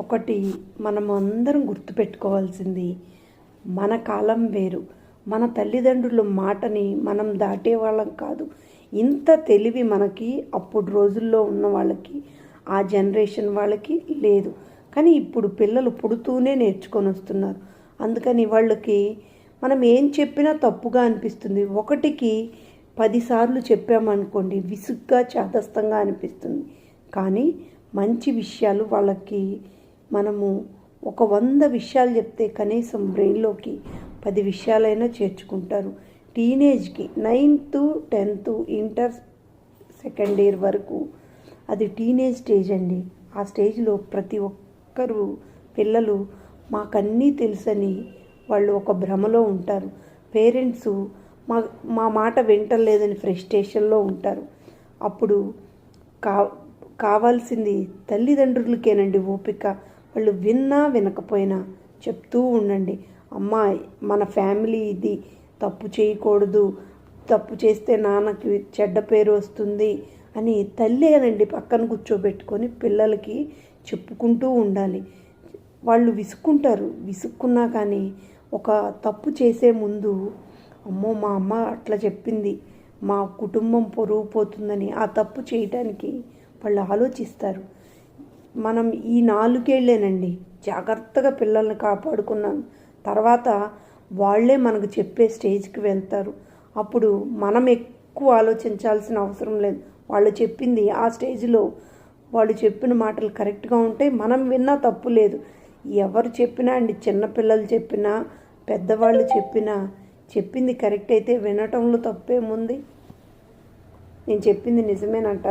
ఒకటి మనం అందరం గుర్తుపెట్టుకోవాల్సింది మన కాలం వేరు. మన తల్లిదండ్రుల మాటని మనం దాటేవాళ్ళం కాదు. ఇంత తెలివి మనకి అప్పుడు రోజుల్లో ఉన్న వాళ్ళకి ఆ జనరేషన్ వాళ్ళకి లేదు. కానీ ఇప్పుడు పిల్లలు పుడుతూనే నేర్చుకొని వస్తున్నారు. అందుకని వాళ్ళకి మనం ఏం చెప్పినా తప్పుగా అనిపిస్తుంది. ఒకటికి పదిసార్లు చెప్పామనుకోండి విసుగ్గా చాదస్తంగా అనిపిస్తుంది. కానీ మంచి విషయాలు వాళ్ళకి మనము ఒక వంద విషయాలు చెప్తే కనీసం బ్రెయిన్లోకి పది విషయాలైనా చేర్చుకుంటారు. టీనేజ్కి ninth tenth inter second year వరకు అది టీనేజ్ స్టేజ్ అండి. ఆ స్టేజ్లో ప్రతి ఒక్కరు పిల్లలు మాకన్నీ తెలుసని వాళ్ళు ఒక భ్రమలో ఉంటారు. పేరెంట్స్ మా మా మాట వింటలేదని ఫ్రస్ట్రేషన్లో ఉంటారు. అప్పుడు కా కావాల్సింది తల్లిదండ్రులకేనండి ఓపిక. వాళ్ళు విన్నా వినకపోయినా చెప్తూ ఉండండి. అమ్మ మన ఫ్యామిలీ ఇది. తప్పు చేయకూడదు. తప్పు చేస్తే నాన్నకి చెడ్డ పేరు వస్తుంది అని తల్లేనండి పక్కన కూర్చోబెట్టుకొని పిల్లలకి చెప్పుకుంటూ ఉండాలి. వాళ్ళు విసుక్కుంటారు. విసుక్కున్నా కానీ ఒక తప్పు చేసే ముందు అమ్మో మా అమ్మ అట్లా చెప్పింది. మా కుటుంబం పొరుగు పోతుందని ఆ తప్పు చేయటానికి వాళ్ళు ఆలోచిస్తారు. మనం ఈ నాలుగేళ్ళేనండి. జాగ్రత్తగా పిల్లల్ని కాపాడుకున్నాను తర్వాత వాళ్ళే మనకు చెప్పే స్టేజ్కి వెళ్తారు. అప్పుడు మనం ఎక్కువ ఆలోచించాల్సిన అవసరం లేదు. వాళ్ళు చెప్పింది ఆ స్టేజ్లో వాళ్ళు చెప్పిన మాటలు కరెక్ట్గా ఉంటే మనం విన్నా తప్పు లేదు. ఎవరు చెప్పినా అండి చిన్నపిల్లలు చెప్పినా పెద్దవాళ్ళు చెప్పినా చెప్పింది కరెక్ట్ అయితే వినటంలో తప్పేముంది? నేను చెప్పింది నిజమేనంటారు?